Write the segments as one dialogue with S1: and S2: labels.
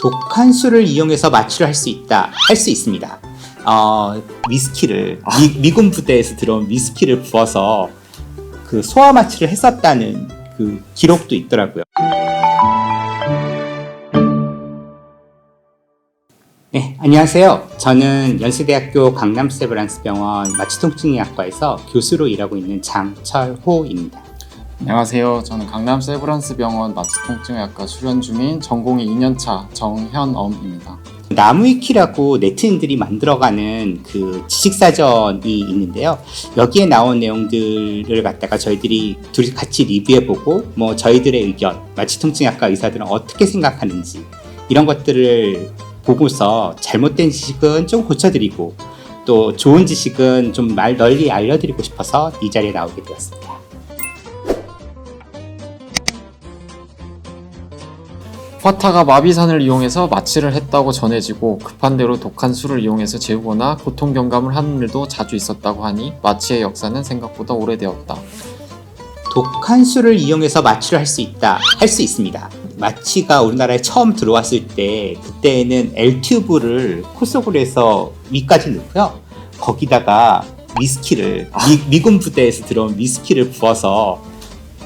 S1: 독한 술을 이용해서 마취를 할 수 있다. 할 수 있습니다. 어, 위스키를 미, 미군 부대에서 들어온 위스키를 부어서 그 소화 마취를 했었다는 그 기록도 있더라고요. 네, 안녕하세요. 저는 연세대학교 강남세브란스병원 마취통증의학과에서 교수로 일하고 있는 장철호입니다.
S2: 안녕하세요. 저는 강남 세브란스 병원 마취통증의학과 수련 중인 전공의 2년차 정현엄입니다.
S1: 나무위키라고 네티즌들이 만들어가는 그 지식사전이 있는데요. 여기에 나온 내용들을 갖다가 저희들이 둘이 같이 리뷰해보고 뭐 저희들의 의견, 마취통증학과 의사들은 어떻게 생각하는지 이런 것들을 보고서 잘못된 지식은 좀 고쳐드리고 또 좋은 지식은 좀 말 널리 알려드리고 싶어서 이 자리에 나오게 되었습니다.
S2: 화타가 마비산을 이용해서 마취를 했다고 전해지고 급한 대로 독한 술을 이용해서 재우거나 고통 경감을 하는 일도 자주 있었다고 하니 마취의 역사는 생각보다 오래되었다.
S1: 독한 술을 이용해서 마취를 할 수 있다. 할 수 있습니다. 마취가 우리나라에 처음 들어왔을 때 그때는 L튜브를 코 속으로 해서 위까지 넣고요. 거기다가 위스키를 미, 군 부대에서 들어온 위스키를 부어서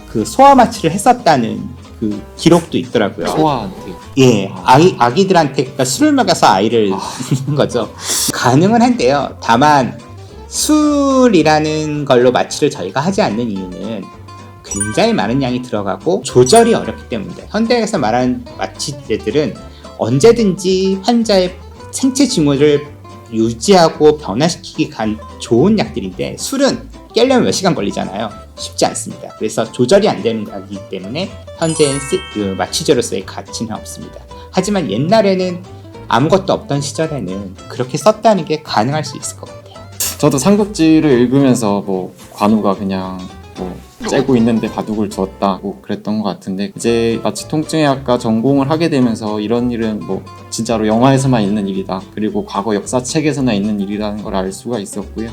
S1: 그 소화 마취를 했었다는 그 기록도 있더라고요.
S2: 소아한테.
S1: 예, 아이, 아기들한테 그러니까 술을 먹여서 아이를 낳는 거죠. 가능은 한데요. 다만 술이라는 걸로 마취를 저희가 하지 않는 이유는 굉장히 많은 양이 들어가고 조절이 어렵기 때문입니다. 현대에서 말하는 마취제들은 언제든지 환자의 생체 징후를 유지하고 변화시키기 간 좋은 약들인데 술은 깨려면 몇 시간 걸리잖아요. 쉽지 않습니다. 그래서 조절이 안 되는 약이기 때문에 현재는 쓰- 그 마취제로서의 가치는 없습니다. 하지만 옛날에는 아무것도 없던 시절에는 그렇게 썼다는 게 가능할 수 있을 것 같아요.
S2: 저도 삼국지를 읽으면서 뭐 관우가 그냥 뭐 째고 있는데 바둑을 두었다 뭐 그랬던 것 같은데 이제 마취 통증의 학과 전공을 하게 되면서 이런 일은 뭐 진짜로 영화에서만 있는 일이다 그리고 과거 역사책에서나 있는 일이라는 걸 알 수가 있었고요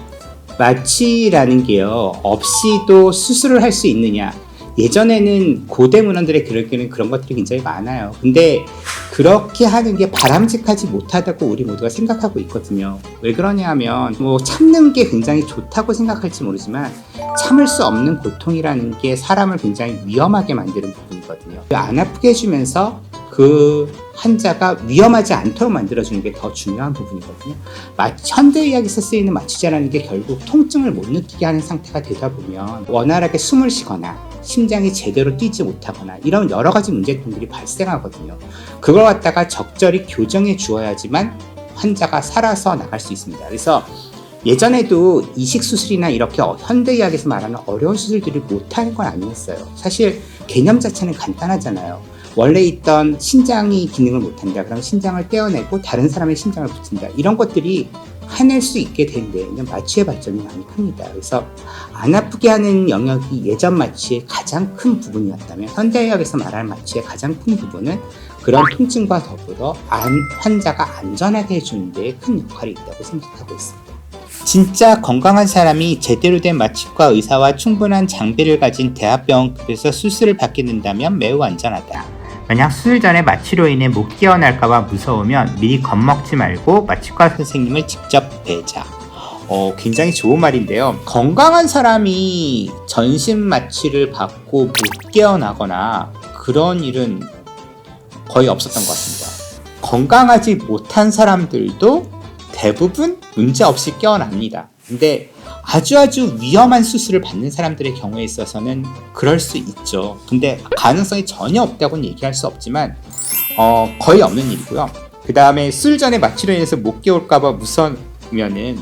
S1: 마취라는 게요 없이도 수술을 할 수 있느냐 예전에는 고대 문헌들의 기록에는 그런 것들이 굉장히 많아요. 근데 그렇게 하는 게 바람직하지 못하다고 우리 모두가 생각하고 있거든요. 왜 그러냐 하면 뭐 참는 게 굉장히 좋다고 생각할지 모르지만 참을 수 없는 고통이라는 게 사람을 굉장히 위험하게 만드는 부분이거든요. 안 아프게 해주면서 그 환자가 위험하지 않도록 만들어주는 게 더 중요한 부분이거든요 마- 현대의학에서 쓰이는 마취제라는 게 결국 통증을 못 느끼게 하는 상태가 되다 보면 원활하게 숨을 쉬거나 심장이 제대로 뛰지 못하거나 이런 여러 가지 문제점들이 발생하거든요. 그걸 갖다가 적절히 교정해 주어야지만 환자가 살아서 나갈 수 있습니다. 그래서 예전에도 이식 수술이나 이렇게 어- 현대의학에서 말하는 어려운 수술들을 못하는 건 아니었어요. 사실 개념 자체는 간단하잖아요. 원래 있던 신장이 기능을 못한다. 그럼 신장을 떼어내고 다른 사람의 심장을 붙인다. 이런 것들이 해낼 수 있게 된 데에는 마취의 발전이 많이 큽니다. 그래서 안 아프게 하는 영역이 예전 마취의 가장 큰 부분이었다면 현대의학에서 말하는 마취의 가장 큰 부분은 그런 통증과 더불어 안, 환자가 안전하게 해주는 데에 큰 역할이 있다고 생각하고 있습니다. 진짜 건강한 사람이 제대로 된 마취과 의사와 충분한 장비를 가진 대학병원급에서 수술을 받게 된다면 매우 안전하다. 만약 수술 전에 마취로 인해 못 깨어날까봐 무서우면 미리 겁먹지 말고 마취과 선생님을 직접 뵈자. 어, 굉장히 좋은 말인데요. 건강한 사람이 전신 마취를 받고 못 깨어나거나 그런 일은 거의 없었던 것 같습니다. 건강하지 못한 사람들도 대부분 문제 없이 깨어납니다. 근데 아주 아주 위험한 수술을 받는 사람들의 경우에 있어서는 그럴 수 있죠. 근데 가능성이 전혀 없다고는 얘기할 수 없지만 어, 거의 없는 일이고요. 그 다음에 술 전에 마취로 인해서 못 깨울까봐 무서우면은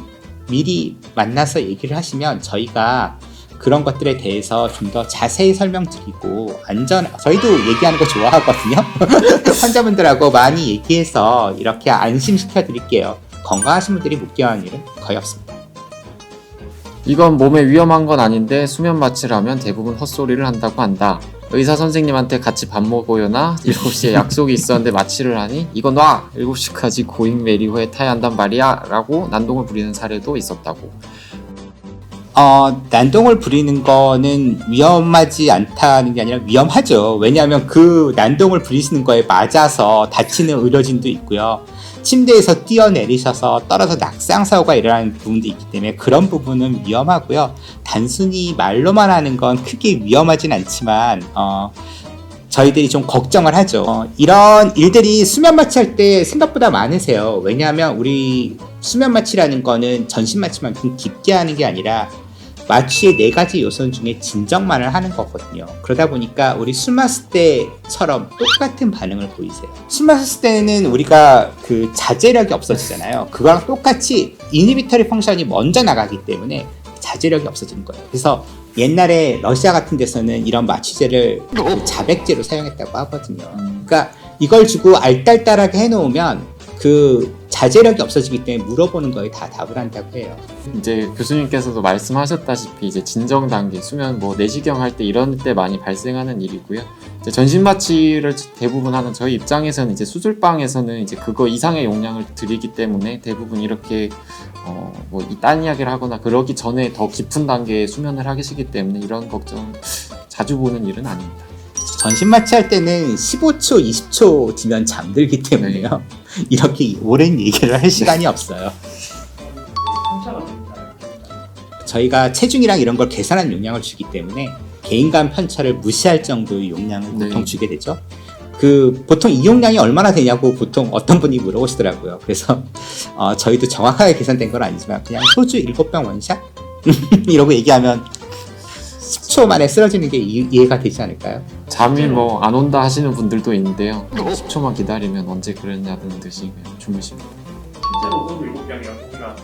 S1: 미리 만나서 얘기를 하시면 저희가 그런 것들에 대해서 좀 더 자세히 설명드리고 안전 저희도 얘기하는 거 좋아하거든요. 환자분들하고 많이 얘기해서 이렇게 안심시켜 드릴게요. 건강하신 분들이 못 깨어나는 일은 거의 없습니다.
S2: 이건 몸에 위험한 건 아닌데 수면 마취를 하면 대부분 헛소리를 한다고 한다. 의사 선생님한테 같이 밥 먹어요나 7시에 약속이 있었는데 마취를 하니 이건 놔! 7시까지 고잉 메리호에 타야 한단 말이야 라고 난동을 부리는 사례도 있었다고
S1: 어, 난동을 부리는 거는 위험하지 않다는 게 아니라 위험하죠. 왜냐하면 그 난동을 부리시는 거에 맞아서 다치는 의료진도 있고요. 침대에서 뛰어내리셔서 떨어져 낙상 사고가 일어나는 부분도 있기 때문에 그런 부분은 위험하고요. 단순히 말로만 하는 건 크게 위험하진 않지만 어, 저희들이 좀 걱정을 하죠. 어, 이런 일들이 수면 마취할 때 생각보다 많으세요. 왜냐하면 우리 수면 마취라는 거는 전신 마취만큼 깊게 하는 게 아니라 마취의 네 가지 요소 중에 진정만을 하는 거거든요. 그러다 보니까 우리 술 마실 때처럼 똑같은 반응을 보이세요. 술 마셨을 때는 우리가 그 자제력이 없어지잖아요. 그거랑 똑같이 이니비터리 펑션이 먼저 나가기 때문에 자제력이 없어지는 거예요. 그래서 옛날에 러시아 같은 데서는 이런 마취제를 그 자백제로 사용했다고 하거든요. 그러니까 이걸 주고 알딸딸하게 해놓으면 그 자제력이 없어지기 때문에 물어보는 거에 다 답을 한다고 해요.
S2: 이제 교수님께서도 말씀하셨다시피 이제 진정 단계 수면 뭐 내시경 할 때 이런 때 많이 발생하는 일이고요. 이제 전신 마취를 대부분 하는 저희 입장에서는 이제 수술방에서는 이제 그거 이상의 용량을 드리기 때문에 대부분 이렇게 어 뭐이딴 이야기를 하거나 그러기 전에 더 깊은 단계의 수면을 하시기 때문에 이런 걱정 자주 보는 일은 아닙니다.
S1: 전신 마취할 때는 15초, 20초 뒤면 잠들기 때문에요. 이렇게 오랜 얘기를 할 시간이 없어요.
S3: 편차가 됩니다.
S1: 저희가 체중이랑 이런 걸 계산한 용량을 주기 때문에 개인 간 편차를 무시할 정도의 용량을
S2: 네.
S1: 보통 주게 되죠. 그 보통 이 용량이 얼마나 되냐고 보통 어떤 분이 물어보시더라고요. 그래서 어, 저희도 정확하게 계산된 건 아니지만 그냥 소주 7병 원샷 이러고 얘기하면 10초 만에 쓰러지는 게 이, 이해가 되지 않을까요?
S2: 잠이 뭐 안 온다 하시는 분들도 있는데요. 10초만 기다리면 언제 그랬냐는 듯이 그냥 주무십니다.
S3: 실제로 소주 7병이랑 고기가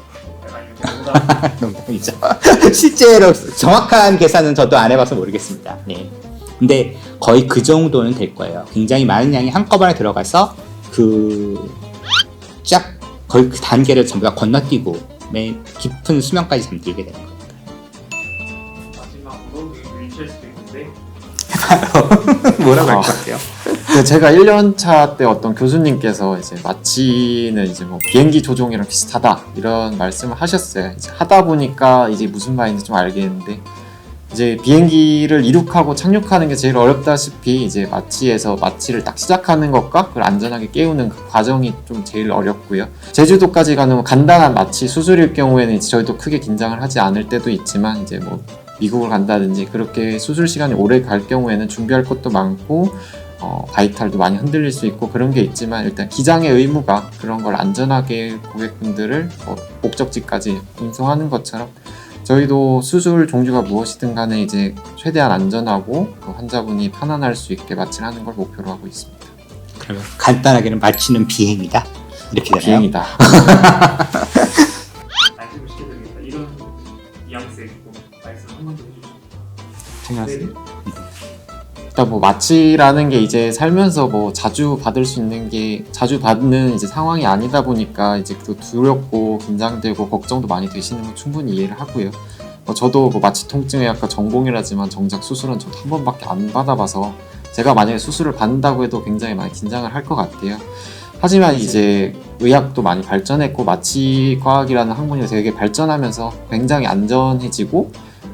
S3: 약간 이렇게 뭔가
S1: 농담이죠. 실제로 정확한 계산은 저도 안 해봐서 모르겠습니다. 네. 근데 거의 그 정도는 될 거예요. 굉장히 많은 양이 한꺼번에 들어가서 그 쫙 거의 그 단계를 전부 다 건너뛰고 맨 깊은 수면까지 잠들게 되는 거예요. 뭐라고 할할것것 같아요?
S2: 그 제가 1년 차 때 어떤 교수님께서 이제 마취는 이제 뭐 비행기 조종이랑 비슷하다 이런 말씀을 하셨어요. 이제 하다 보니까 이제 무슨 말인지 좀 알겠는데 이제 비행기를 이륙하고 착륙하는 게 제일 어렵다시피 이제 마취에서 마취를 딱 시작하는 것과 그걸 안전하게 깨우는 그 과정이 좀 제일 어렵고요. 제주도까지 가는 뭐 간단한 마취 수술일 경우에는 이제 저희도 크게 긴장을 하지 않을 때도 있지만 이제 뭐 미국을 간다든지 그렇게 수술 시간이 오래 갈 경우에는 준비할 것도 많고 어, 바이탈도 많이 흔들릴 수 있고 그런 게 있지만 일단 기장의 의무가 그런 걸 안전하게 고객분들을 어, 목적지까지 운송하는 것처럼 저희도 수술 종류가 무엇이든 간에 이제 최대한 안전하고 그 환자분이 편안할 수 있게 마취를 하는 걸 목표로 하고 있습니다.
S1: 그러면 간단하게는 맞추는 비행이다. 이렇게 되나요?
S2: 비행이다.
S1: 생각하세요?
S2: 일단 뭐 마취라는 게 이제 살면서 뭐 자주 받을 수 있는 게 자주 받는 이제 상황이 아니다 보니까 이제 또 두렵고 긴장되고 걱정도 많이 되시는 거 충분히 이해를 하고요. 뭐 저도 뭐 마취 통증의 약과 전공이라지만 정작 수술은 저도 한 번밖에 안 받아봐서 제가 만약에 수술을 받는다고 해도 굉장히 많이 긴장을 할 것 같아요. 하지만 이제 의학도 많이 발전했고 마취 과학이라는 학문이 되게 발전하면서 굉장히 안전해지고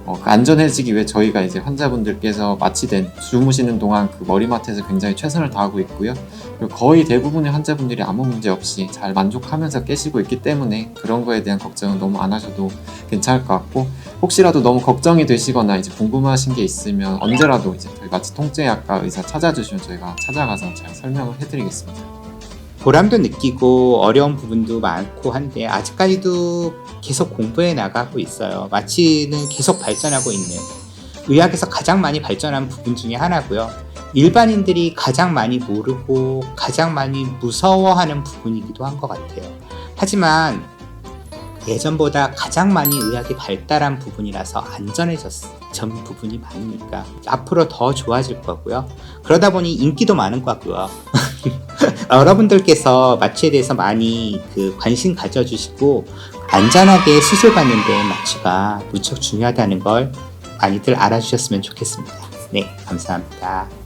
S2: 어, 그 안전해지기 위해 저희가 이제 환자분들께서 마취된 주무시는 동안 그 머리맡에서 굉장히 최선을 다하고 있고요. 그리고 거의 대부분의 환자분들이 아무 문제 없이 잘 만족하면서 깨시고 있기 때문에 그런 거에 대한 걱정은 너무 안 하셔도 괜찮을 것 같고 혹시라도 너무 걱정이 되시거나 이제 궁금하신 게 있으면 언제라도 이제 저희 마취 통증의학과 의사 찾아주시면 저희가 찾아가서 잘 설명을 해드리겠습니다.
S1: 보람도 느끼고 어려운 부분도 많고 한데 아직까지도 계속 공부해 나가고 있어요. 마취는 계속 발전하고 있는 의학에서 가장 많이 발전한 부분 중에 하나고요. 일반인들이 가장 많이 모르고 가장 많이 무서워하는 부분이기도 한 것 같아요. 하지만 예전보다 가장 많이 의학이 발달한 부분이라서 안전해졌 던 부분이 많으니까 앞으로 더 좋아질 거고요. 그러다 보니 인기도 많은 것 같고요. 여러분들께서 마취에 대해서 많이 그 관심 가져주시고 안전하게 수술 받는데 마취가 무척 중요하다는 걸 많이들 알아주셨으면 좋겠습니다. 네, 감사합니다.